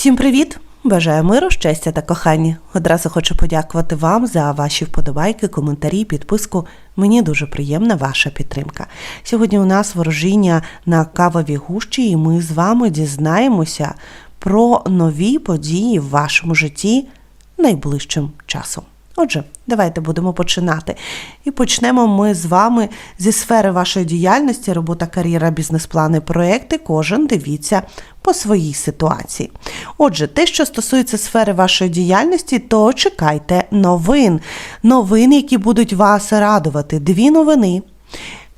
Всім привіт! Бажаю миру, щастя та кохання. Одразу хочу подякувати вам за ваші вподобайки, коментарі, підписку. Мені дуже приємна ваша підтримка. Сьогодні у нас ворожіння на кавовій гущі, і ми з вами дізнаємося про нові події в вашому житті найближчим часом. Отже, давайте будемо починати. І почнемо ми з вами зі сфери вашої діяльності, робота, кар'єра, бізнес-плани, проекти. Кожен дивіться по своїй ситуації. Отже, те, що стосується сфери вашої діяльності, то чекайте новин. Новин, які будуть вас радувати. Дві новини,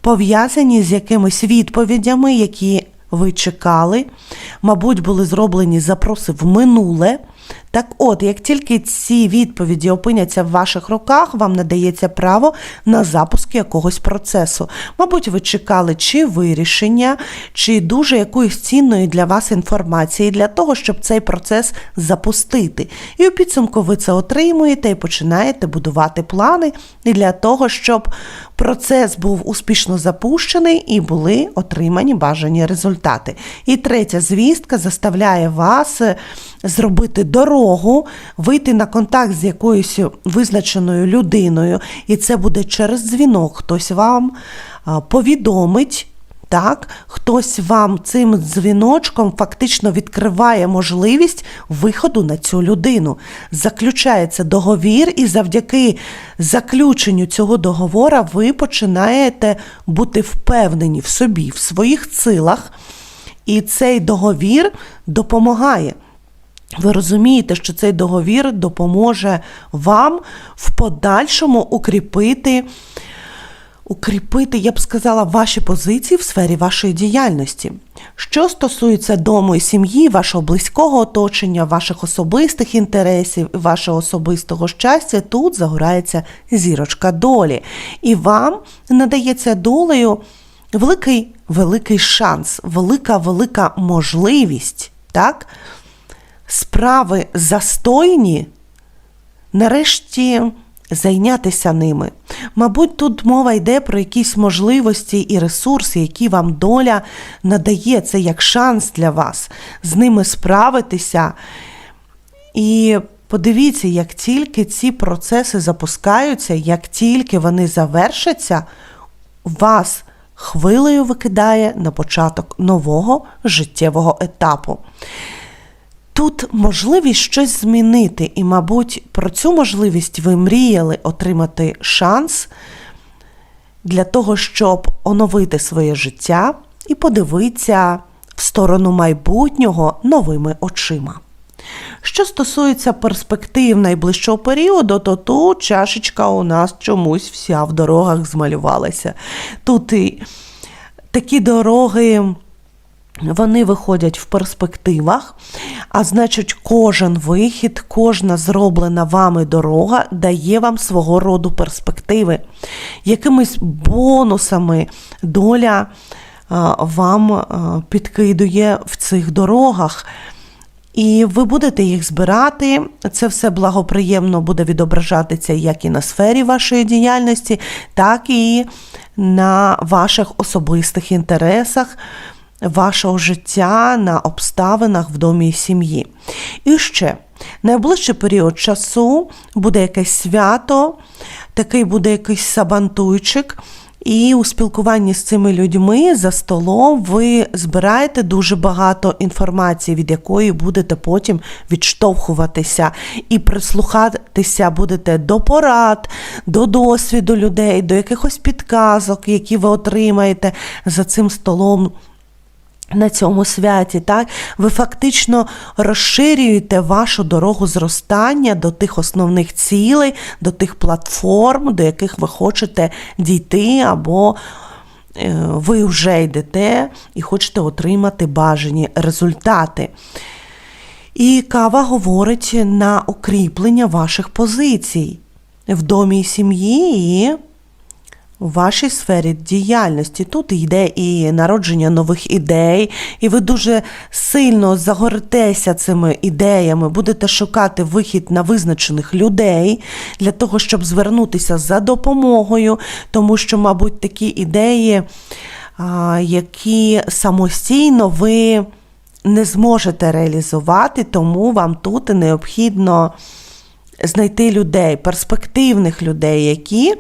пов'язані з якимись відповідями, які ви чекали, мабуть, були зроблені запроси в минуле. Так от, як тільки ці відповіді опиняться в ваших руках, вам надається право на запуск якогось процесу. Мабуть, ви чекали чи вирішення, чи дуже якоїсь цінної для вас інформації для того, щоб цей процес запустити. І у підсумку ви це отримуєте і починаєте будувати плани для того, щоб процес був успішно запущений і були отримані бажані результати. І третя звістка заставляє вас е, зробити дорогу, вийти на контакт з якоюсь визначеною людиною, і це буде через дзвінок. Хтось вам повідомить. Так, хтось вам цим дзвіночком фактично відкриває можливість виходу на цю людину. Заключається договір, і завдяки заключенню цього договора ви починаєте бути впевнені в собі, в своїх силах, і цей договір допомагає. Ви розумієте, що цей договір допоможе вам в подальшому укріпити, укріпити, я б сказала, ваші позиції в сфері вашої діяльності. Що стосується дому і сім'ї, вашого близького оточення, ваших особистих інтересів, вашого особистого щастя, тут загорається зірочка долі. І вам надається долею великий великий шанс, велика велика можливість. так? справи застойні, нарешті зайнятися ними. Мабуть, тут мова йде про якісь можливості і ресурси, які вам доля надає це як шанс для вас з ними справитися. І подивіться, як тільки ці процеси запускаються, як тільки вони завершаться, вас хвилею викидає на початок нового життєвого етапу. Тут можливість щось змінити, і, мабуть, про цю можливість ви мріяли отримати шанс для того, щоб оновити своє життя і подивитися в сторону майбутнього новими очима. Що стосується перспектив найближчого періоду, то тут чашечка у нас чомусь вся в дорогах змалювалася. Тут і такі дороги. Вони виходять в перспективах, а значить, кожен вихід, кожна зроблена вами дорога дає вам свого роду перспективи. Якимись бонусами доля вам підкидує в цих дорогах. І ви будете їх збирати. Це все благоприємно буде відображатися як і на сфері вашої діяльності, так і на ваших особистих інтересах вашого життя на обставинах в домі і сім'ї. І ще найближчий період часу буде якесь свято, такий буде якийсь сабантуйчик. І у спілкуванні з цими людьми за столом ви збираєте дуже багато інформації, від якої будете потім відштовхуватися і прислухатися будете до порад, до досвіду людей, до якихось підказок, які ви отримаєте за цим столом на цьому святі, так, ви фактично розширюєте вашу дорогу зростання до тих основних цілей, до тих платформ, до яких ви хочете дійти, або е, ви вже йдете і хочете отримати бажані результати. І кава говорить на укріплення ваших позицій в домі і сім'ї. У вашій сфері діяльності. Тут йде і народження нових ідей, і ви дуже сильно загоритеся цими ідеями, будете шукати вихід на визначених людей для того, щоб звернутися за допомогою, тому що, мабуть, такі ідеї, які самостійно ви не зможете реалізувати, тому вам тут необхідно знайти людей, перспективних людей, які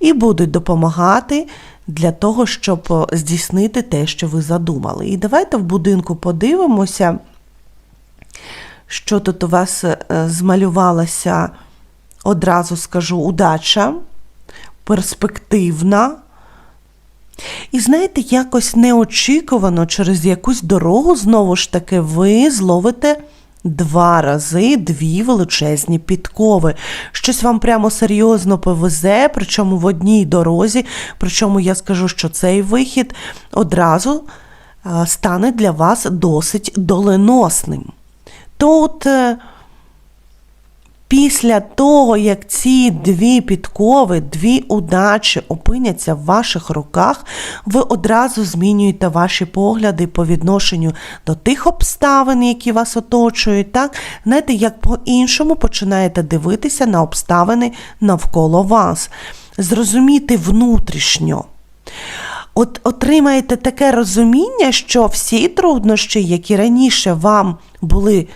і будуть допомагати для того, щоб здійснити те, що ви задумали. І давайте в будинку подивимося, що тут у вас е, змалювалося, одразу скажу, удача, перспективна. І знаєте, якось неочікувано через якусь дорогу, знову ж таки, ви зловите два рази дві величезні підкови. Щось вам прямо серйозно повезе, причому в одній дорозі. Причому я скажу, що цей вихід одразу стане для вас досить доленосним. Тут. Після того, як ці дві підкови, дві удачі опиняться в ваших руках, ви одразу змінюєте ваші погляди по відношенню до тих обставин, які вас оточують. Так, знаєте, як по-іншому починаєте дивитися на обставини навколо вас, зрозуміти внутрішньо. От отримаєте таке розуміння, що всі труднощі, які раніше вам були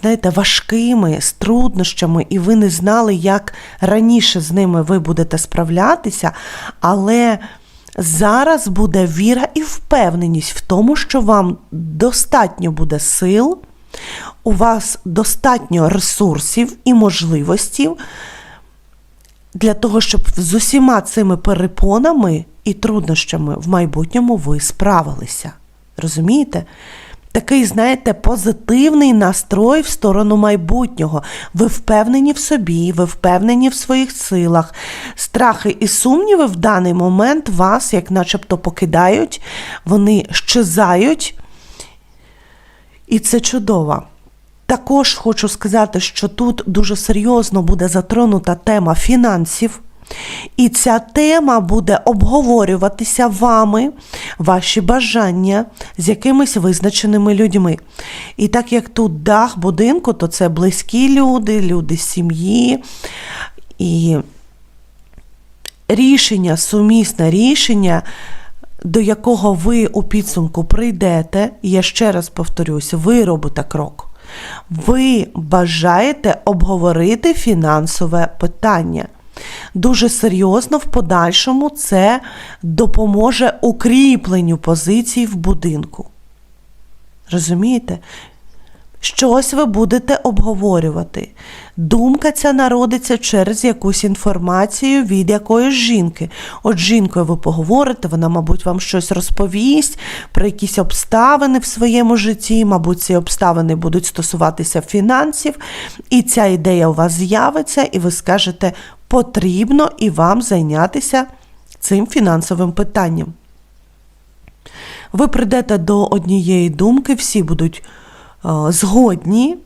знаєте, важкими, з труднощами, і ви не знали, як раніше з ними ви будете справлятися, але зараз буде віра і впевненість в тому, що вам достатньо буде сил, у вас достатньо ресурсів і можливостей для того, щоб з усіма цими перепонами і труднощами в майбутньому ви справилися. Розумієте? Такий, знаєте, позитивний настрой в сторону майбутнього. Ви впевнені в собі, ви впевнені в своїх силах. Страхи і сумніви в даний момент вас, як начебто, покидають, вони щезають, і це чудово. Також хочу сказати, що тут дуже серйозно буде затронута тема фінансів. І ця тема буде обговорюватися вами, ваші бажання з якимись визначеними людьми. І так як тут дах будинку, то це близькі люди, люди сім'ї. І рішення, сумісне рішення, до якого ви у підсумку прийдете, я ще раз повторюсь, ви робите крок. Ви бажаєте обговорити фінансове питання. Дуже серйозно в подальшому це допоможе укріпленню позицій в будинку. Розумієте? Щось ви будете обговорювати. Думка ця народиться через якусь інформацію від якоїсь жінки. От жінкою ви поговорите, вона, мабуть, вам щось розповість про якісь обставини в своєму житті, мабуть, ці обставини будуть стосуватися фінансів, і ця ідея у вас з'явиться, і ви скажете, потрібно і вам зайнятися цим фінансовим питанням. Ви прийдете до однієї думки, всі будуть згодні.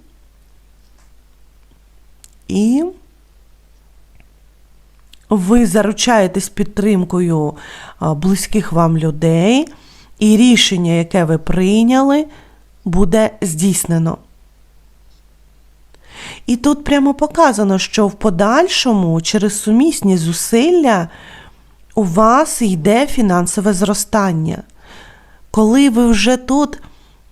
І ви заручаєтесь підтримкою близьких вам людей, і рішення, яке ви прийняли, буде здійснено. І тут прямо показано, що в подальшому, через сумісні зусилля, у вас йде фінансове зростання. Коли ви вже тут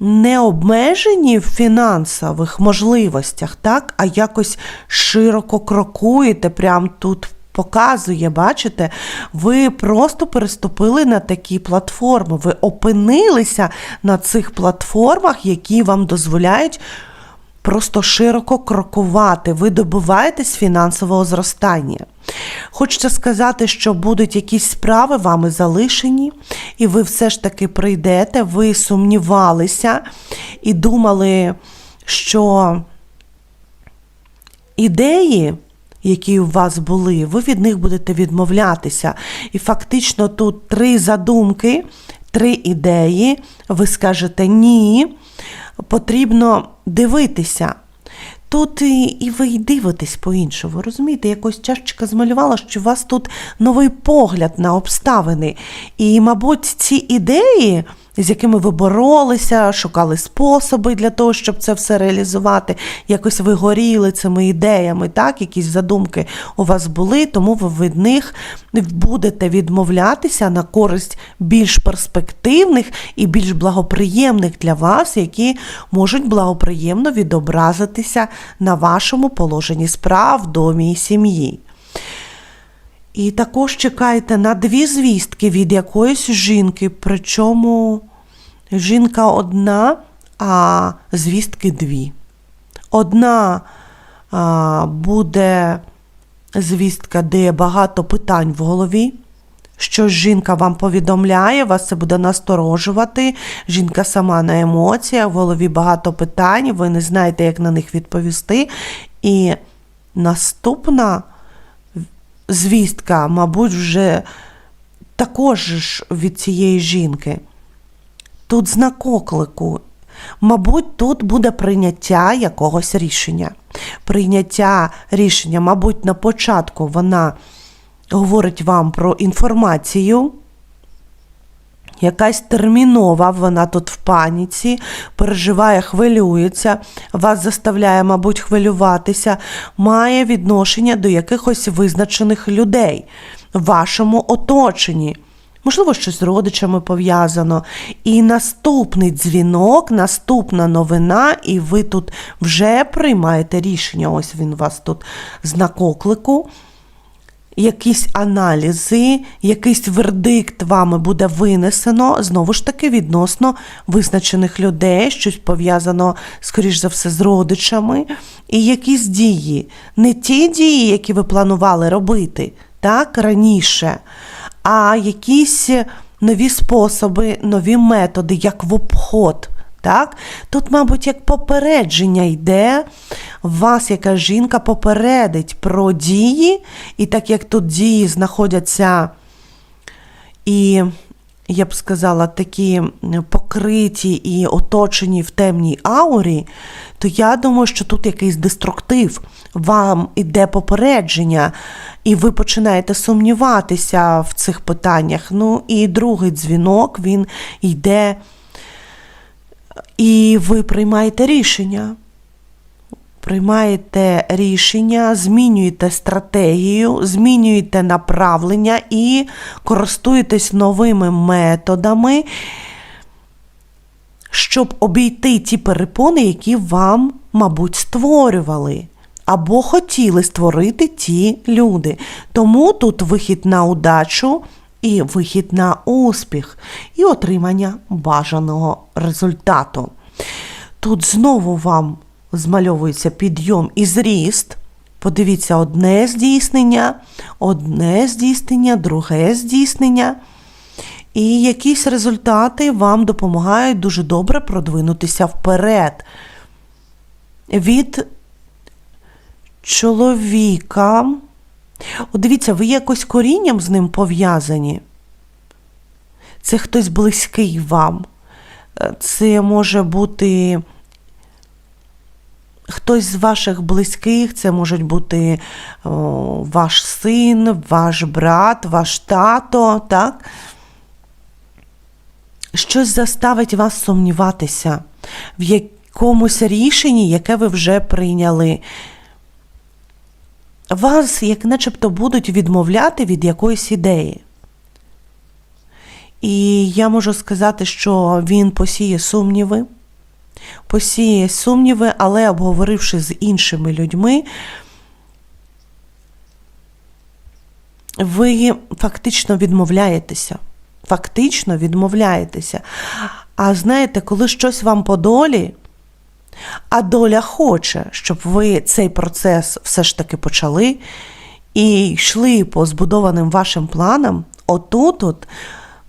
не обмежені в фінансових можливостях, так, а якось широко крокуєте, прям тут показує, бачите, ви просто переступили на такі платформи, ви опинилися на цих платформах, які вам дозволяють. Просто широко крокувати, ви добиваєтесь фінансового зростання. Хочеться сказати, що будуть якісь справи вами залишені, і ви все ж таки прийдете, ви сумнівалися і думали, що ідеї, які у вас були, ви від них будете відмовлятися. І фактично тут три задумки, три ідеї, ви скажете ні, потрібно дивитися. Тут і, і ви дивитесь по-іншому. Розумієте, якось чашечка змалювала, що у вас тут новий погляд на обставини. І, мабуть, ці ідеї з якими ви боролися, шукали способи для того, щоб це все реалізувати. Якось ви горіли цими ідеями, так, якісь задумки у вас були, тому ви від них будете відмовлятися на користь більш перспективних і більш благоприємних для вас, які можуть благоприємно відобразитися на вашому положенні справ, домі і сім'ї. І також чекайте на дві звістки від якоїсь жінки, причому жінка одна, а звістки дві. Одна а, буде звістка, де є багато питань в голові. Що жінка вам повідомляє, вас це буде насторожувати. Жінка сама на емоціях, в голові багато питань, ви не знаєте, як на них відповісти. І наступна звістка, мабуть, вже також ж від цієї жінки. Тут знак оклику. Мабуть, тут буде прийняття якогось рішення. Прийняття рішення, мабуть, на початку вона говорить вам про інформацію. Якась термінова, вона тут в паніці, переживає, хвилюється, вас заставляє, мабуть, хвилюватися, має відношення до якихось визначених людей в вашому оточенні. Можливо, щось з родичами пов'язано. І наступний дзвінок, наступна новина, і ви тут вже приймаєте рішення. Ось він вас тут знак оклику якісь аналізи, якийсь вердикт вами буде винесено, знову ж таки, відносно визначених людей, щось пов'язано, скоріш за все, з родичами, і якісь дії. Не ті дії, які ви планували робити так, раніше, а якісь нові способи, нові методи, як в обход. Так? Тут, мабуть, як попередження йде, вас яка жінка попередить про дії, і так як тут дії знаходяться і, я б сказала, такі покриті і оточені в темній аурі, то я думаю, що тут якийсь деструктив, вам іде попередження, і ви починаєте сумніватися в цих питаннях. Ну і другий дзвінок, він йде. І ви приймаєте рішення. Приймаєте рішення, змінюєте стратегію, змінюєте направлення і користуєтесь новими методами, щоб обійти ті перепони, які вам, мабуть, створювали. Або хотіли створити ті люди. Тому тут вихід на удачу і вихід на успіх, і отримання бажаного результату. Тут знову вам змальовується підйом і зріст. Подивіться, одне здійснення, одне здійснення, друге здійснення. І якісь результати вам допомагають дуже добре продвинутися вперед. Від чоловіка. От дивіться, ви якось корінням з ним пов'язані. Це хтось близький вам. Це може бути хтось з ваших близьких, це можуть бути о, ваш син, ваш брат, ваш тато, так? Щось заставить вас сумніватися в якомусь рішенні, яке ви вже прийняли вас, як начебто, будуть відмовляти від якоїсь ідеї. І я можу сказати, що він посіє сумніви, посіє сумніви, але обговоривши з іншими людьми, ви фактично відмовляєтеся. Фактично відмовляєтеся. А знаєте, коли щось вам по долі, а доля хоче, щоб ви цей процес все ж таки почали і йшли по збудованим вашим планам. Отут от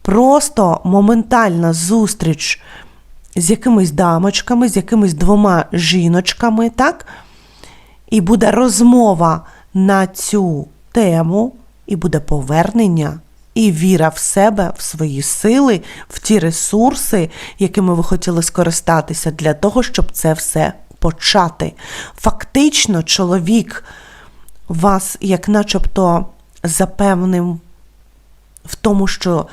просто моментальна зустріч з якимись дамочками, з якимись двома жіночками, так? І буде розмова на цю тему, і буде повернення і віра в себе, в свої сили, в ті ресурси, якими ви хотіли скористатися, для того, щоб це все почати. Фактично, чоловік вас, як начебто, запевнив в тому, що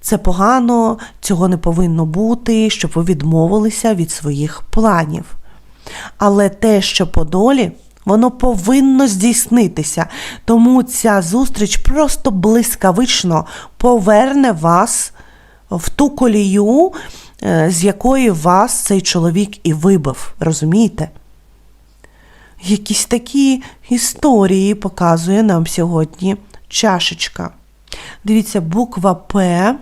це погано, цього не повинно бути, щоб ви відмовилися від своїх планів. Але те, що по долі, воно повинно здійснитися. Тому ця зустріч просто блискавично поверне вас в ту колію, е, з якої вас цей чоловік і вибив. Розумієте? Якісь такі історії показує нам сьогодні чашечка. Дивіться, буква П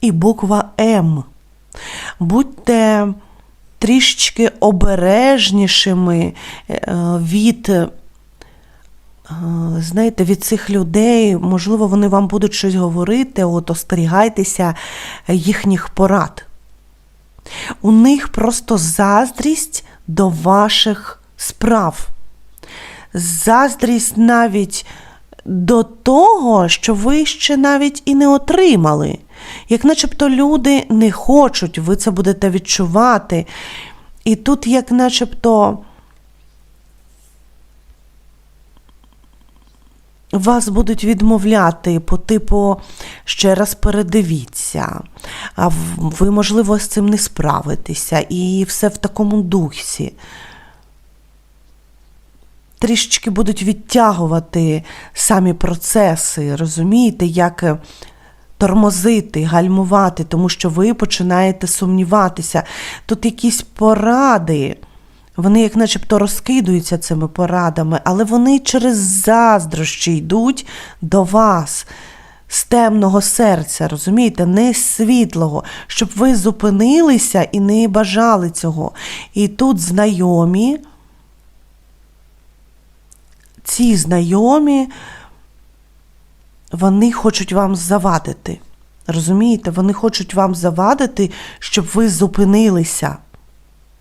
і буква М. Будьте трішечки обережнішими е, від, е, знаєте, від цих людей. Можливо, вони вам будуть щось говорити, от остерігайтеся їхніх порад. У них просто заздрість до ваших справ. Заздрість навіть до того, що ви ще навіть і не отримали. Як начебто люди не хочуть, ви це будете відчувати. І тут, як начебто, вас будуть відмовляти по типу ще раз передивіться, а ви, можливо, з цим не справитеся, і все в такому дусі. Трішечки будуть відтягувати самі процеси, розумієте, як тормозити, гальмувати, тому що ви починаєте сумніватися. Тут якісь поради, вони, як начебто, розкидуються цими порадами, але вони через заздрощі йдуть до вас. З темного серця, розумієте, не з світлого, щоб ви зупинилися і не бажали цього. І тут знайомі, ці знайомі, вони хочуть вам завадити. Розумієте, вони хочуть вам завадити, щоб ви зупинилися.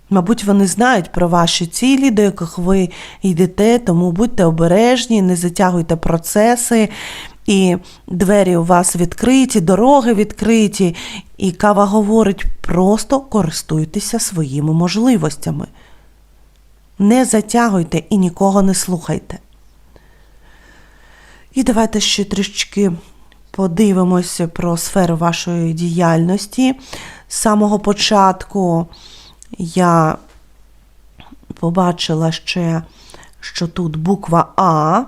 Мабуть, вони знають про ваші цілі, до яких ви йдете, тому будьте обережні, не затягуйте процеси, і двері у вас відкриті, дороги відкриті. І кава говорить, просто користуйтеся своїми можливостями. Не затягуйте і нікого не слухайте. І давайте ще трішки подивимося про сферу вашої діяльності. З самого початку я побачила ще, що тут буква А.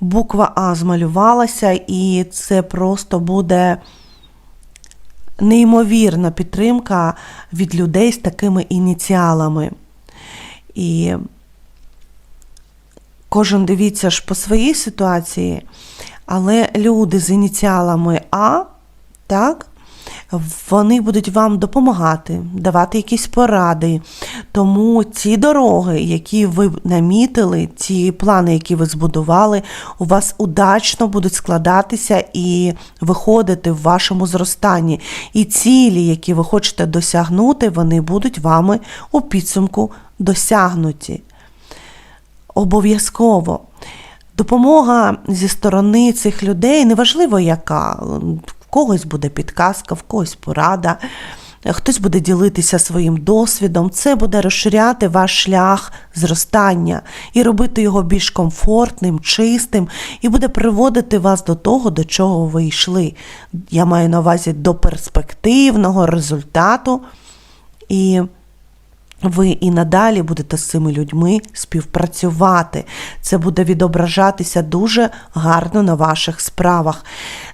Буква А змалювалася, і це просто буде неймовірна підтримка від людей з такими ініціалами. І кожен дивіться ж по своїй ситуації, але люди з ініціалами А, так, вони будуть вам допомагати, давати якісь поради. Тому ці дороги, які ви намітили, ці плани, які ви збудували, у вас удачно будуть складатися і виходити в вашому зростанні. І цілі, які ви хочете досягнути, вони будуть вами у підсумку досягнуті. Обов'язково. Допомога зі сторони цих людей, неважливо яка, в когось буде підказка, в когось порада, хтось буде ділитися своїм досвідом. Це буде розширяти ваш шлях зростання і робити його більш комфортним, чистим, і буде приводити вас до того, до чого ви йшли. Я маю на увазі до перспективного результату. І ви і надалі будете з цими людьми співпрацювати. Це буде відображатися дуже гарно на ваших справах.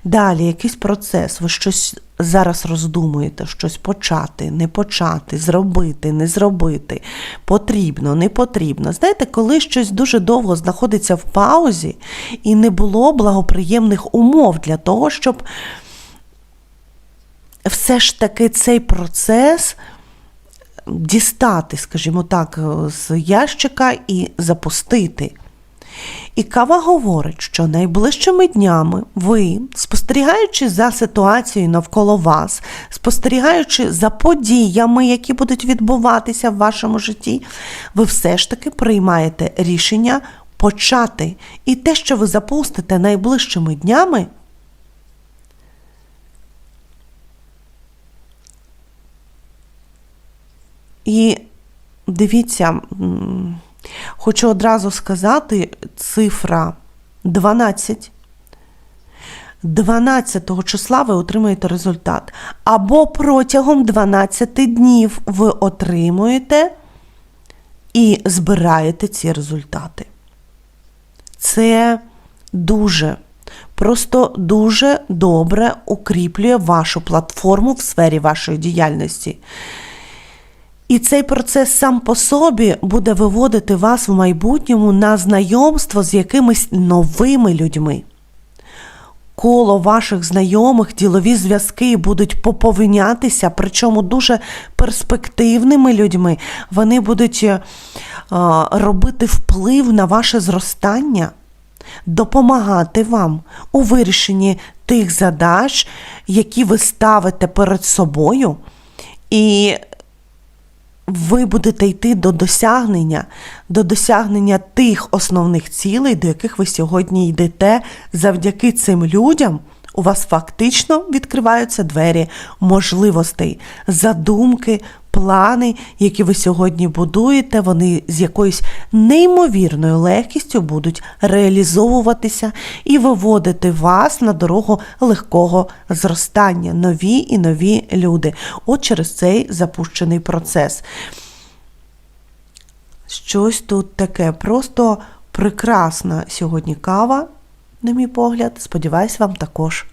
Далі, якийсь процес, ви щось зараз роздумуєте, щось почати, не почати, зробити, не зробити, потрібно, не потрібно. Знаєте, коли щось дуже довго знаходиться в паузі і не було благоприємних умов для того, щоб все ж таки цей процес дістати, скажімо так, з ящика і запустити. І кава говорить, що найближчими днями ви, спостерігаючи за ситуацією навколо вас, спостерігаючи за подіями, які будуть відбуватися в вашому житті, ви все ж таки приймаєте рішення почати. І те, що ви запустите найближчими днями, І дивіться, хочу одразу сказати, цифра 12 12 числа ви отримаєте результат. Або протягом 12 днів ви отримуєте і збираєте ці результати. Це дуже, просто дуже добре укріплює вашу платформу в сфері вашої діяльності. І цей процес сам по собі буде виводити вас в майбутньому на знайомство з якимись новими людьми. Коло ваших знайомих ділові зв'язки будуть поповнятися, причому дуже перспективними людьми. Вони будуть е, робити вплив на ваше зростання, допомагати вам у вирішенні тих задач, які ви ставите перед собою. І ви будете йти до досягнення, до досягнення тих основних цілей, до яких ви сьогодні йдете. Завдяки цим людям у вас фактично відкриваються двері можливостей, задумки, плани, які ви сьогодні будуєте, вони з якоюсь неймовірною легкістю будуть реалізовуватися і виводити вас на дорогу легкого зростання, нові і нові люди. От через цей запущений процес. Щось тут таке просто прекрасна сьогодні кава, на мій погляд. Сподіваюсь, вам також